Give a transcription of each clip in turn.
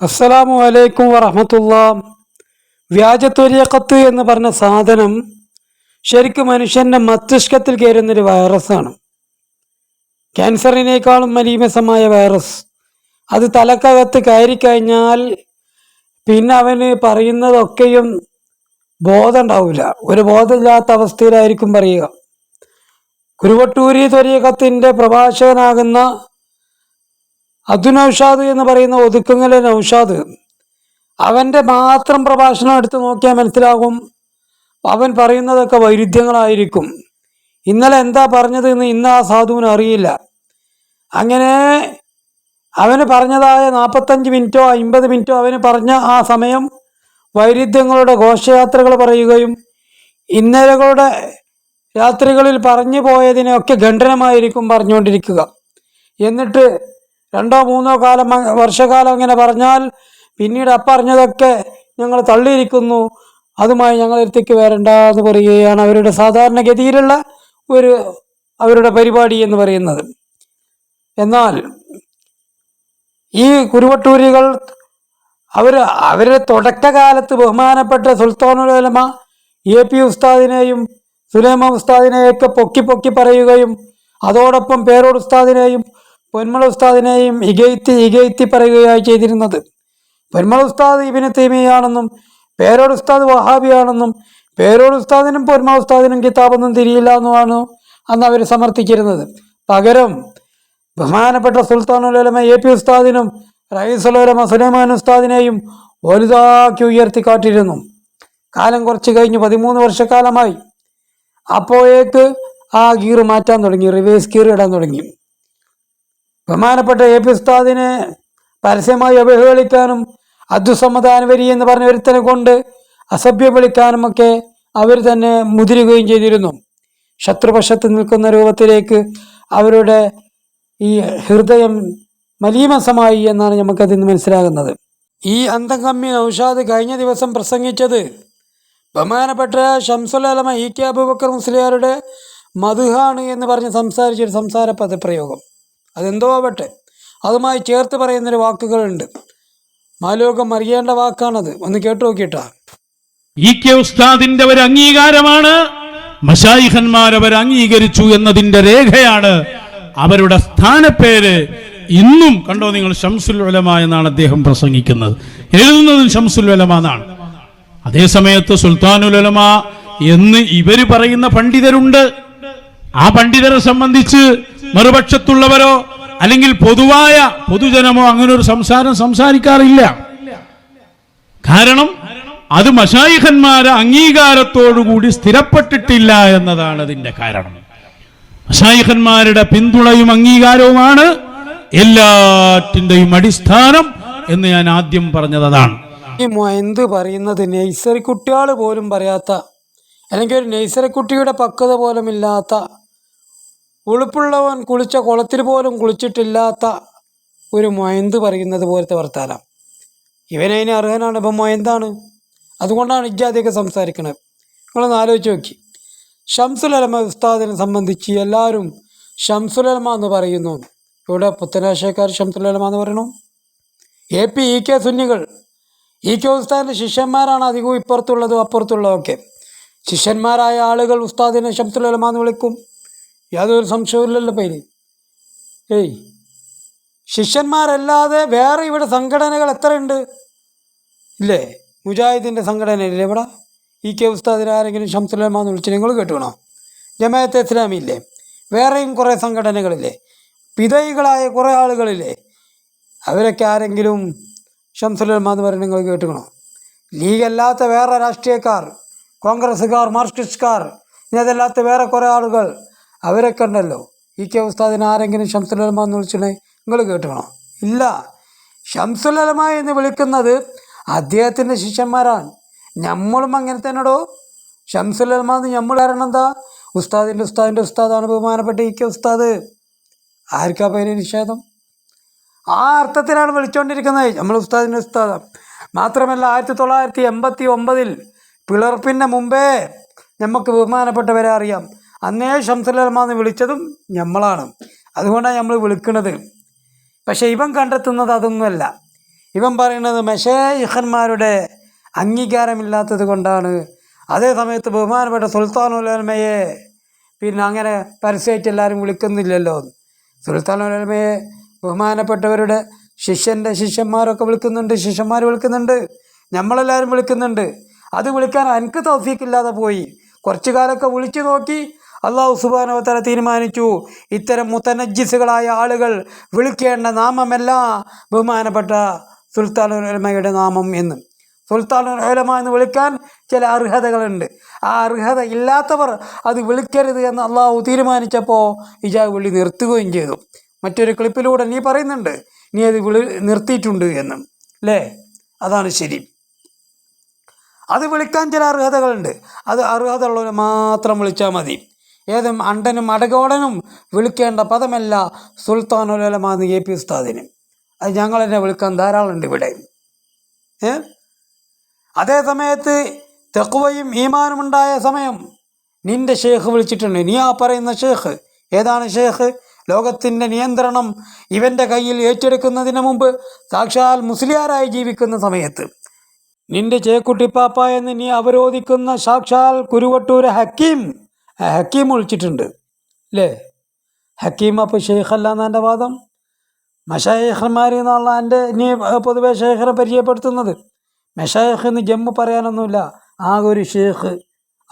അസ്സലാമു അലൈക്കും വറഹമത്തുള്ള. വ്യാജത്വരീക്കത്ത് എന്ന് പറഞ്ഞ സാധനം ശരിക്കും മനുഷ്യന്റെ മസ്തിഷ്കത്തിൽ കയറുന്നൊരു വൈറസാണ്. ക്യാൻസറിനേക്കാളും മലീമസമായ വൈറസ്. അത് തലക്കകത്ത് കയറിക്കഴിഞ്ഞാൽ പിന്നെ അവന് പറയുന്നതൊക്കെയും ബോധം ഉണ്ടാവില്ല ഒരു ബോധമില്ലാത്ത അവസ്ഥയിലായിരിക്കും പറയുക. കുരുവട്ടൂരി ത്വരീകത്തിന്റെ പ്രഭാഷകനാകുന്ന അബ്ദു നൌഷാദ് എന്ന് പറയുന്ന ഒതുക്കുങ്ങലെ നൌഷാദ്. അവന്റെ മാത്രം പ്രഭാഷണം എടുത്ത് നോക്കിയാൽ മനസ്സിലാകും. അവൻ പറയുന്നതൊക്കെ വൈരുദ്ധ്യങ്ങളായിരിക്കും. ഇന്നലെ എന്താ പറഞ്ഞത് എന്ന് ഇന്ന് ആ സാധുവിന് അറിയില്ല. അങ്ങനെ അവന് പറഞ്ഞതായ നാൽപ്പത്തഞ്ച് മിനിറ്റോ അമ്പത് മിനിറ്റോ അവന് പറഞ്ഞ ആ സമയം വൈരുദ്ധ്യങ്ങളുടെ ഘോഷയാത്രകൾ പറയുകയും ഇന്നലകളുടെ രാത്രികളിൽ പറഞ്ഞു പോയതിനെയൊക്കെ ഖണ്ഡനമായിരിക്കും പറഞ്ഞുകൊണ്ടിരിക്കുക. എന്നിട്ട് രണ്ടോ മൂന്നോ കാലം വർഷകാലം അങ്ങനെ പറഞ്ഞാൽ പിന്നീട് അപ്പറഞ്ഞതൊക്കെ ഞങ്ങൾ തള്ളിയിരിക്കുന്നു. അതുമായി ഞങ്ങൾ എടുത്തേക്ക് വരണ്ട എന്ന് പറയുകയാണ് അവരുടെ സാധാരണഗതിയിലുള്ള ഒരു അവരുടെ പരിപാടി എന്ന് പറയുന്നത്. എന്നാൽ ഈ കുരുവട്ടൂരികൾ അവർ അവരുടെ തുടക്കകാലത്ത് ബഹുമാനപ്പെട്ട സുൽത്താനുലമ എ പി ഉസ്താദിനെയും സുലൈമ ഉസ്താദിനെയൊക്കെ പൊക്കി പൊക്കി പറയുകയും അതോടൊപ്പം പേരോട് ഉസ്താദിനെയും പൊന്മള ഉസ്താദിനെയും ഇകയ്ത്തി ഇകയ്ത്തി പറയുകയായി ചെയ്തിരുന്നത്. പൊന്മള ഉസ്താദ് ഇബിന് തീമിയാണെന്നും പേരോട് ഉസ്താദ് വഹാബിയാണെന്നും പേരോട് ഉസ്താദിനും പൊന്മള ഉസ്താദിനും കിതാബൊന്നും തിരിയില്ല എന്നുമാണ് അന്ന് അവർ സമർത്ഥിച്ചിരുന്നത്. പകരം ബഹുമാനപ്പെട്ട സുൽത്താനുലമ എ പി ഉസ്താദിനും റയീസുലമ സുലൈമാൻ ഉസ്താദിനെയും വലുതാക്കി ഉയർത്തി കാട്ടിരുന്നു കാലം കുറച്ച് കഴിഞ്ഞ് പതിമൂന്ന് വർഷക്കാലമായി. അപ്പോഴേക്ക് ആ ഗീർ മാറ്റാൻ തുടങ്ങി റിവേഴ്സ് ഗീർ ഇടാൻ തുടങ്ങി. ബഹുമാനപ്പെട്ട എ പി ഉസ്താദിനെ പരസ്യമായി അവഹേളിക്കാനും അദ്ദുസമ്മദാനവരി എന്ന് പറഞ്ഞ ഒരുത്തനെ കൊണ്ട് അസഭ്യം വിളിക്കാനും ഒക്കെ അവർ തന്നെ മുതിരുകയും ചെയ്തിരുന്നു. ശത്രുപക്ഷത്ത് നിൽക്കുന്ന രൂപത്തിലേക്ക് അവരുടെ ഈ ഹൃദയം മലീമസമായി എന്നാണ് നമുക്കതിൽ നിന്ന് മനസ്സിലാകുന്നത്. ഈ അന്തംകമ്മി നൌഷാദ് കഴിഞ്ഞ ദിവസം പ്രസംഗിച്ചത് ബഹുമാനപ്പെട്ട ഷംസുലമ ഇ കെ അബൂബക്കർ മുസ്ലിയാരുടെ മധുഹാണ് എന്ന് പറഞ്ഞ് സംസാരിച്ചൊരു സംസാര പദപ്രയോഗം അതെന്തോ ആവട്ടെ. അതുമായി ചേർത്ത് പറയുന്നൊരു വാക്കുകളുണ്ട്. മാലോകം അറിയേണ്ട വാക്കാണത്. ഒന്ന് കേട്ടു നോക്കിയിട്ടാ. ഇ കെ ഉസ്താദിന്റെ ഒരു അംഗീകാരമാണ്. മഷായിഖന്മാർ അവർ അംഗീകരിച്ചു എന്നതിന്റെ രേഖയാണ്. അവരുടെ സ്ഥാനപ്പേര് ഇന്നും കണ്ടോ നിങ്ങൾ ഷംസുൽ ഉലമ എന്നാണ് അദ്ദേഹം പ്രസംഗിക്കുന്നത്. എഴുതുന്നതും ഷംസുൽ ഉലമ എന്നാണ്. അതേസമയത്ത് സുൽത്താനുൽ ഉലമ എന്ന് ഇവർ പറയുന്ന പണ്ഡിതരുണ്ട്. ആ പണ്ഡിതരെ സംബന്ധിച്ച് മറുപക്ഷത്തുള്ളവരോ അല്ലെങ്കിൽ പൊതുവായ പൊതുജനമോ അങ്ങനെ ഒരു സംസാരം സംസാരിക്കാറില്ല. കാരണം അത് മഷായിഖന്മാരെ അംഗീകാരത്തോടുകൂടി സ്ഥിരപ്പെട്ടിട്ടില്ല എന്നതാണ് അതിന്റെ കാരണം. മഷായിഖന്മാരുടെ പിന്തുണയും അംഗീകാരവുമാണ് എല്ലാറ്റിന്റെയും അടിസ്ഥാനം എന്ന് ഞാൻ ആദ്യം പറഞ്ഞതാണ് ഈ പറയുന്നത് നെയ്സറി കുട്ടികൾ പോലും പറയാത്ത അല്ലെങ്കിൽ ഒരു നെയ്സറി കുട്ടിയുടെ പക്വത പോലും ഇല്ലാത്ത ഉളുപ്പുള്ളവൻ കുളിച്ച കുളത്തിൽ പോലും കുളിച്ചിട്ടില്ലാത്ത ഒരു മൊയന്ത് പറയുന്നത് പോലത്തെ വർത്താനം. ഇവനതിന് അർഹനാണ്. ഇപ്പം മൊയന്താണ്. അതുകൊണ്ടാണ് ഇജാദിയൊക്കെ സംസാരിക്കുന്നത് നിങ്ങളൊന്ന് ആലോചിച്ച് നോക്കി. ഷംസുൽ അലമ ഉസ്താദിനെ സംബന്ധിച്ച് എല്ലാവരും ഷംസുൽ അലമ എന്ന് പറയുന്നു. ഇവിടെ പുത്തനാശയക്കാർ അലമ എന്ന് പറയണു. എ പി ഇ കെ സുന്നികൾ. ഇ കെ ഉസ്താദിന്റെ ശിഷ്യന്മാരാണ് അധികവും ഇപ്പുറത്തുള്ളതും അപ്പുറത്തുള്ളതൊക്കെ. ശിഷ്യന്മാരായ ആളുകൾ ഉസ്താദിനെ ഷംസുൽ അലമ എന്ന് വിളിക്കും. യാതൊരു സംശയമില്ലല്ലോ പേര് ഏയ് ശിഷ്യന്മാരല്ലാതെ വേറെ ഇവിടെ സംഘടനകൾ എത്രയുണ്ട്? ഇല്ലേ മുജാഹിദിന്റെ സംഘടന ഇല്ലേ ഇവിടെ? ഇ കെ ഉസ്താദിനെ ആരെങ്കിലും ഷംസുലമാന്ന് വിളിച്ച് നിങ്ങൾ കേട്ടുകണോ ജമാഅത്തെ ഇസ്ലാമി ഇല്ലേ? വേറെയും കുറേ സംഘടനകളില്ലേ? പിതൈകളായ കുറേ ആളുകളില്ലേ? അവരൊക്കെ ആരെങ്കിലും ഷംസുലമ പറയുന്നത് നിങ്ങൾ കേട്ടുകണോ ലീഗ് അല്ലാത്ത വേറെ രാഷ്ട്രീയക്കാർ കോൺഗ്രസ്സുകാർ മാർക്സിസ്റ്റുകാർ ഇനി അതല്ലാത്ത വേറെ കുറേ ആളുകൾ അവരൊക്കെ ഉണ്ടല്ലോ ഈ കെ ഉസ്താദിനെ ആരെങ്കിലും ഷംസുലമ എന്ന് വിളിച്ചിട്ടുണ്ടെങ്കിൽ നിങ്ങൾ കേട്ടുകണോ ഇല്ല. ഷംസുലമ എന്ന് വിളിക്കുന്നത് അദ്ദേഹത്തിന്റെ ശിഷ്യന്മാരാണ്. നമ്മളും അങ്ങനെ തന്നെടോ. ഷംസുലമ എന്ന് നമ്മൾ കാരണം എന്താ? ഉസ്താദിന്റെ ഉസ്താദിന്റെ ഉസ്താദാണ് ബഹുമാനപ്പെട്ട ഈ കെ ഉസ്താദ്. ആർക്കാ പേര് നിഷേധം? ആ അർത്ഥത്തിലാണ് വിളിച്ചുകൊണ്ടിരിക്കുന്നത് നമ്മൾ ഉസ്താദിന്റെ ഉസ്താദം. മാത്രമല്ല ആയിരത്തി തൊള്ളായിരത്തി എൺപത്തി ഒമ്പതിൽ പിളർപ്പിന്റെ മുമ്പേ നമുക്ക് ബഹുമാനപ്പെട്ടവരെ അറിയാം. അന്നേ ഷംസുലമ എന്ന് വിളിച്ചതും നമ്മളാണ് അതുകൊണ്ടാണ് നമ്മൾ വിളിക്കുന്നത് പക്ഷെ ഇവൻ കണ്ടെത്തുന്നത് അതൊന്നുമല്ല. ഇവൻ പറയുന്നത് മെഷേഖന്മാരുടെ അംഗീകാരമില്ലാത്തത് കൊണ്ടാണ്. അതേ സമയത്ത് ബഹുമാനപ്പെട്ട സുൽത്താനുലമയെ പിന്നെ അങ്ങനെ പരസ്യമായിട്ട് എല്ലാവരും വിളിക്കുന്നില്ലല്ലോ സുൽത്താനുലമയെ ബഹുമാനപ്പെട്ടവരുടെ ശിഷ്യന്റെ ശിഷ്യന്മാരൊക്കെ വിളിക്കുന്നുണ്ട് ശിഷ്യന്മാർ വിളിക്കുന്നുണ്ട് നമ്മളെല്ലാവരും വിളിക്കുന്നുണ്ട്. അത് വിളിക്കാൻ എനിക്ക് തൗഫീക്കില്ലാതെ പോയി. കുറച്ചു കാലമൊക്കെ വിളിച്ചു നോക്കി അള്ളാഹു സുബാനോത്തല തീരുമാനിച്ചു. ഇത്തരം മുത്തനജ്ജിസുകളായ ആളുകൾ വിളിക്കേണ്ട നാമമല്ല ബഹുമാനപ്പെട്ട സുൽത്താൻ ഉലമയുടെ നാമം എന്ന്. സുൽത്താൻ ഉലമ എന്ന് വിളിക്കാൻ ചില അർഹതകളുണ്ട്. ആ അർഹത ഇല്ലാത്തവർ അത് വിളിക്കരുത് എന്ന് അള്ളാഹു തീരുമാനിച്ചപ്പോൾ ഇജാ വിളി നിർത്തുകയും ചെയ്തു. മറ്റൊരു ക്ലിപ്പിലൂടെ നീ പറയുന്നുണ്ട് നീ അത് വിളി നിർത്തിയിട്ടുണ്ട് എന്ന്. അല്ലേ അതാണ് ശരി. അത് വിളിക്കാൻ ചില അർഹതകളുണ്ട്. അത് അർഹതയുള്ളവരെ മാത്രം വിളിച്ചാൽ മതി. ഏതും അണ്ടനും അടകോടനും വിളിക്കേണ്ട പദമല്ല സുൽത്താനുലമാന്ന് എ പി ഉസ്താദിന്. അത് ഞങ്ങൾ തന്നെ വിളിക്കാൻ ധാരാളമുണ്ട് ഇവിടെ. ഏ? അതേ സമയത്ത് തെക്കുവയും ഈമാനും ഉണ്ടായ സമയം നിന്റെ ഷേഖ് വിളിച്ചിട്ടുണ്ട്. നീ ആ പറയുന്ന ഷേഖ് ഏതാണ് ഷേഖ് ലോകത്തിന്റെ നിയന്ത്രണം ഇവന്റെ കയ്യിൽ ഏറ്റെടുക്കുന്നതിന് മുമ്പ് സാക്ഷാൽ മുസ്ലിയാരായി ജീവിക്കുന്ന സമയത്ത്. നിന്റെ ചേക്കുട്ടിപ്പാപ്പ എന്ന് നീ അവരോധിക്കുന്ന സാക്ഷാൽ കുരുവട്ടൂർ ഹക്കീം ഹക്കീം ഒളിച്ചിട്ടുണ്ട് അല്ലേ? ഹക്കീം അപ്പോൾ ഷെയ്ഖല്ല എന്നാ വാദം? മഷായഹന്മാർ എന്നുള്ള എന്റെ ഇനി പൊതുവെ ഷെയ്ഖിനെ പരിചയപ്പെടുത്തുന്നത്. മെഷായഖ് എന്ന് ജമ്മു പറയാനൊന്നുമില്ല. ആകെ ഒരു ഷെയ്ഖ്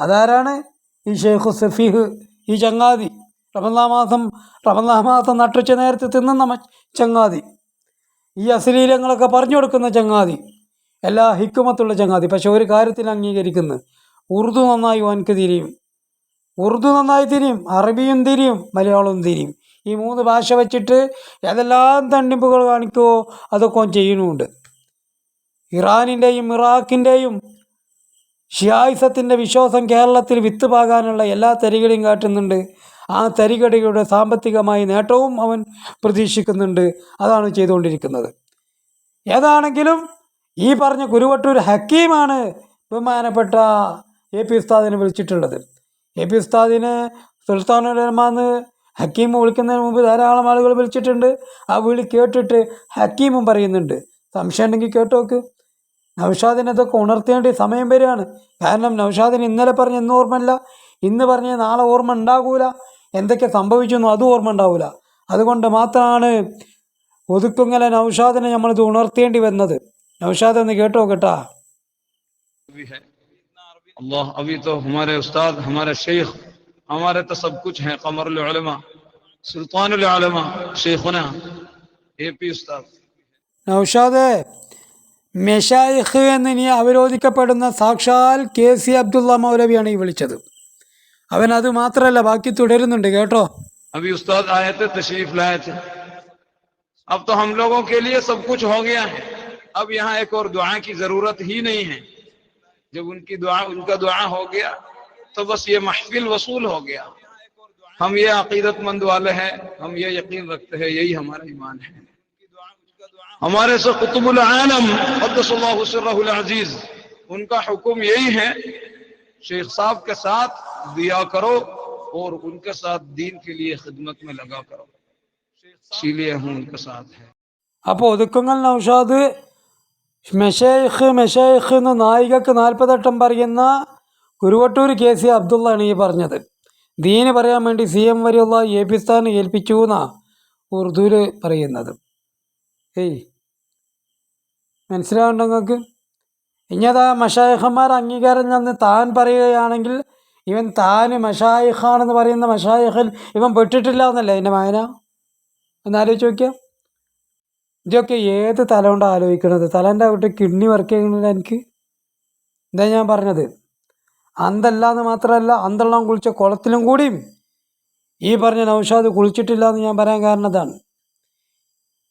അതാരാണ്? ഈ ഷെയ്ഖ് സഫീഹ് ഈ ചങ്ങാതി. റമദാ മാസം റമദാ മാസം നട്ടുച്ച നേരത്തെ തിന്നുന്ന ചങ്ങാതി. ഈ അശ്ലീലങ്ങളൊക്കെ പറഞ്ഞു കൊടുക്കുന്ന ചങ്ങാതി. എല്ലാ ഹിക്കുമത്തുള്ള ചങ്ങാതി. പക്ഷെ ഒരു കാര്യത്തിൽ അംഗീകരിക്കുന്നു. ഉറുദു നന്നായി തിരിയും. ഉറുദു നന്നായി തിരിയും അറബിയും തിരിയും മലയാളവും തിരിയും. ഈ മൂന്ന് ഭാഷ വച്ചിട്ട് ഏതെല്ലാം തണ്ടിമ്പുകൾ കാണിക്കുമോ അതൊക്കെ ചെയ്യുന്നുമുണ്ട് ഇറാനിന്റെയും ഇറാഖിന്റെയും ഷിയായിസത്തിന്റെ വിശ്വാസം കേരളത്തിൽ വിത്ത് പാകാനുള്ള എല്ലാ തരികടിയും കാട്ടുന്നുണ്ട്. ആ തരികടയുടെ സാമ്പത്തികമായി നേട്ടവും അവൻ പ്രതീക്ഷിക്കുന്നുണ്ട്. അതാണ് ചെയ്തുകൊണ്ടിരിക്കുന്നത്. ഏതാണെങ്കിലും ഈ പറഞ്ഞ കുരുവട്ടൂർ ഹക്കീമാണ് ബഹുമാനപ്പെട്ട എ പി ഉസ്താദിനെ വിളിച്ചിട്ടുള്ളത്. എ പി ഉസ്താദിനെ സുൽത്താനുലമാന്ന് ഹക്കീം വിളിക്കുന്നതിന് മുമ്പ് ധാരാളം ആളുകൾ വിളിച്ചിട്ടുണ്ട്. ആ വിളി കേട്ടിട്ട് ഹക്കീമും പറയുന്നുണ്ട്. സംശയം ഉണ്ടെങ്കിൽ കേട്ടു നോക്ക്. നൗഷാദിനെ ഇതൊക്കെ ഉണർത്തേണ്ടി സമയം വരികയാണ് കാരണം നൗഷാദിന് ഇന്നലെ പറഞ്ഞ ഇന്ന് ഓർമ്മയില്ല. ഇന്ന് പറഞ്ഞ നാളെ ഓർമ്മ ഉണ്ടാകൂല. എന്തൊക്കെ സംഭവിച്ചെന്നും അതും ഓർമ്മ ഉണ്ടാവില്ല അതുകൊണ്ട് മാത്രമാണ് ഒതുക്കുങ്ങല നൗഷാദിനെ നമ്മളിത് ഉണർത്തേണ്ടി വന്നത്. നൗഷാദ് ഒന്ന് കേട്ടോ കേട്ടാ. अल्लाह अभी तो हमारे उस्ताद हमारे शेख हमारे तो सब कुछ हैं कमर उलमा सुल्तान उलमा शेखुना ए पी उस्ताद നൗഷാദ് മെഷായിഖ് എന്ന് ഇനി അവരോധിക്കപ്പെടുന്ന സാക്ഷാൽ കെ സി അബ്ദുള്ള മൗലവിയാണ് ഈ വിളിച്ചത് അവൻ അത് മാത്രമല്ല ബാക്കി തുടരുന്നുണ്ട് കേട്ടോ अभी उस्ताद आए थे तशरीफ लाए थे अब तो हम लोगों के लिए सब कुछ हो गया है अब यहाँ एक और दुआ की जरूरत ही नहीं है جب ان کی دعا، ان کا دعا ہو گیا تو بس یہ محفل وصول ہو گیا۔ ہم یہ عقیدت مند والے ہیں، ہم یہ یقین رکھتے ہیں، یہی ہمارا ایمان ہے۔ ہمارے سے قطب العالم قدس اللہ سرہ العزیز، ان کا حکم یہی ہے، شیخ صاحب کے ساتھ دیا کرو اور ان کے ساتھ دین کے لیے خدمت میں لگا کرو۔ اسی لیے ہم ان کے ساتھ ہیں۔ മെഷേഖ് മെഷേഖ് എന്ന് നായികക്ക് നാൽപ്പതെട്ടം പറയുന്ന കുരുവട്ടൂർ കെ സി അബ്ദുള്ളയാണ് ഈ പറഞ്ഞത്. ദീന് പറയാൻ വേണ്ടി സി എം വരെയുള്ള എ പി സ്ഥാനം ഏൽപ്പിച്ചു എന്നാണ് ഉറുദുവിൽ പറയുന്നത്. ഏയ് മനസ്സിലാവുണ്ടോ നിങ്ങൾക്ക്? ഇനിയതാ മഷായിഹന്മാർ അംഗീകാരം ചെന്ന് താൻ പറയുകയാണെങ്കിൽ ഇവൻ താൻ മഷായിഹാണെന്ന് പറയുന്ന മഷായിഹൻ ഇവൻ പെട്ടിട്ടില്ല എന്നല്ലേ എന്റെ മായന ആലോചിച്ച് നോക്കിയാൽ ഇതൊക്കെ ഏത് തല കൊണ്ട് ആലോചിക്കണത്? തലന്റെ അവിടെ കിഡ്നി വർക്ക് ചെയ്യുന്നില്ല എനിക്ക്. എന്താ ഞാൻ പറഞ്ഞത്. അന്തല്ല എന്ന് മാത്രമല്ല അന്തള്ളം കുളിച്ച കുളത്തിലും കൂടിയും ഈ പറഞ്ഞ നൗഷാദ് കുളിച്ചിട്ടില്ല എന്ന് ഞാൻ പറയാൻ കാരണം അതാണ്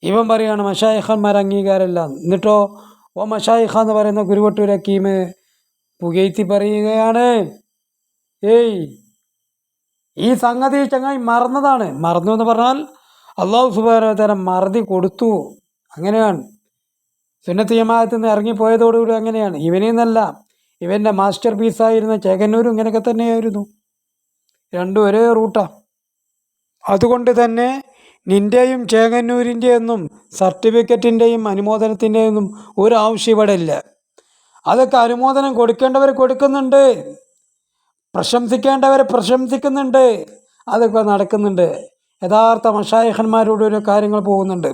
ഇവൻ പറയാണ് മഷായിഖന്മാർ അംഗീകാരമില്ല എന്നിട്ടോ ഓ മഷായിഖ എന്ന് പറയുന്ന കുരുവട്ടൂർ ഹക്കീമ് പുകയ്ത്തി പറയുകയാണ് ഏയ് ഈ സംഗതി ചങ്ങായി മറന്നതാണ്. മറന്നു എന്ന് പറഞ്ഞാൽ അള്ളാഹു സുബാനോത്തരം മറതി കൊടുത്തു. അങ്ങനെയാണ്. സുന്നത്ത് ജമാഅത്ത് നിന്ന് ഇറങ്ങിപ്പോയതോടുകൂടി അങ്ങനെയാണ്. ഇവനിൽ നിന്നല്ല ഇവന്റെ മാസ്റ്റർ പീസായിരുന്ന ചേകന്നൂരും ഇങ്ങനെയൊക്കെ തന്നെയായിരുന്നു. രണ്ടും ഒരേ റൂട്ടാണ് അതുകൊണ്ട് തന്നെ നിന്റെയും ചേകന്നൂരിന്റെയൊന്നും സർട്ടിഫിക്കറ്റിന്റെയും അനുമോദനത്തിന്റെയൊന്നും ഒരു ആവശ്യം ഇവിടെ ഇല്ല. അതൊക്കെ അനുമോദനം കൊടുക്കേണ്ടവർ കൊടുക്കുന്നുണ്ട്. പ്രശംസിക്കേണ്ടവരെ പ്രശംസിക്കുന്നുണ്ട്. അതൊക്കെ നടക്കുന്നുണ്ട്. യഥാർത്ഥ മഷായഹന്മാരോട് ഒരു കാര്യങ്ങൾ പോകുന്നുണ്ട്.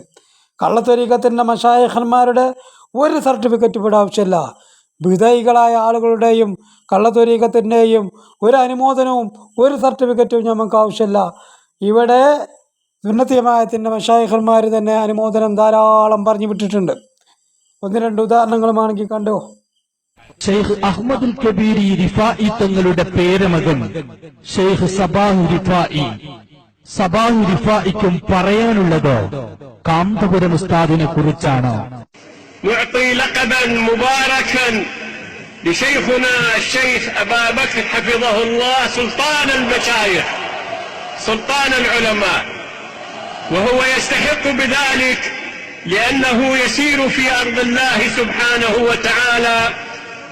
കള്ളത്തൊരീക്കത്തിന്റെ മഷായഹന്മാരുടെ ഒരു സർട്ടിഫിക്കറ്റ് ഇവിടെ ആവശ്യമില്ല. വിധൈകളായ ആളുകളുടെയും കള്ളത്തൊരീക്കത്തിന്റെയും ഒരു അനുമോദനവും ഒരു സർട്ടിഫിക്കറ്റും നമുക്ക് ആവശ്യമില്ല. ഇവിടെ സുന്നത്തിയമായത്തിന്റെ മഷായഹന്മാർ തന്നെ അനുമോദനം ധാരാളം പറഞ്ഞു വിട്ടിട്ടുണ്ട്. ഒന്ന് രണ്ട് ഉദാഹരണങ്ങളുമാണെങ്കിൽ കണ്ടോ? ഷെയ്ഖ് അഹമ്മദുൽ കബീരി റിഫായി തങ്ങളുടെ പേരമകൻ. ഷെയ്ഖ് സബാഹു റിഫായി. സബാഹു റിഫായിക്കും പറയാനുള്ളത് കാന്തപുരം ഉസ്താദിനെ കുറിച്ചാണ് نعطي لقبا مباركا لشيخنا الشيخ أبا بكر حفظه الله سلطان المشايخ سلطان العلماء وهو يستحق بذلك لأنه يسير في أرض الله سبحانه وتعالى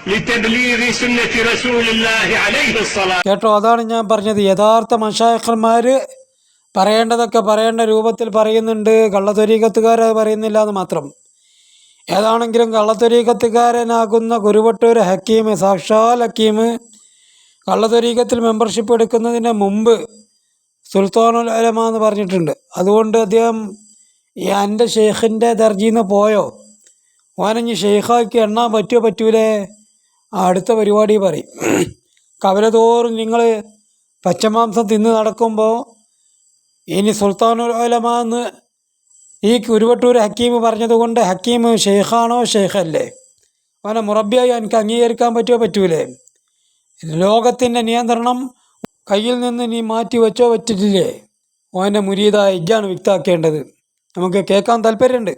لتبليغ سنة رسول الله عليه الصلاة കേട്ടോ അതാണ് ഞാൻ പറഞ്ഞത് യഥാർത്ഥ മഷായഖന്മാർ പറയേണ്ടതൊക്കെ പറയേണ്ട രൂപത്തിൽ പറയുന്നുണ്ട്. കള്ളത്തൊരീക്കത്തുകാർ അത് പറയുന്നില്ല എന്ന് മാത്രം. ഏതാണെങ്കിലും കള്ളത്തൊരീക്കത്തുകാരനാകുന്ന കുരുവട്ടൂർ ഹക്കീം സാക്ഷാൽ ഹക്കീം കള്ളത്തൊരീക്കത്തിൽ മെമ്പർഷിപ്പ് എടുക്കുന്നതിന് മുമ്പ് സുൽത്താനുൽ അലമ എന്ന് പറഞ്ഞിട്ടുണ്ട്. അതുകൊണ്ട് അദ്ദേഹം എന്റെ ഷെയ്ഖിന്റെ ദർജിന്ന് പോയോ? ഓനഞ്ഞ് ഷെയ്ഖാക്കി എണ്ണാൻ പറ്റുമോ പറ്റൂലേ? അടുത്ത പരിപാടി പറയും. കവലതോറും നിങ്ങൾ പച്ചമാംസം തിന്ന് നടക്കുമ്പോൾ ഇനി സുൽത്താനുൽ ഉലമ എന്ന് ഈ കുരുവട്ടൂർ ഹക്കീം പറഞ്ഞതുകൊണ്ട് ഹക്കീം ഷെയ്ഖാണോ ഷെയ്ഖല്ലേ? അവനെ മുറബിയായി എനിക്ക് അംഗീകരിക്കാൻ പറ്റുമോ പറ്റൂലേ? ലോകത്തിന്റെ നിയന്ത്രണം കയ്യിൽ നിന്ന് നീ മാറ്റി വെച്ചോ പറ്റിട്ടില്ലേ ഓന്റെ മുരീതായ ഇജ്ജാണ് വിക്താക്കേണ്ടത്. നമുക്ക് കേൾക്കാൻ താല്പര്യമുണ്ട്.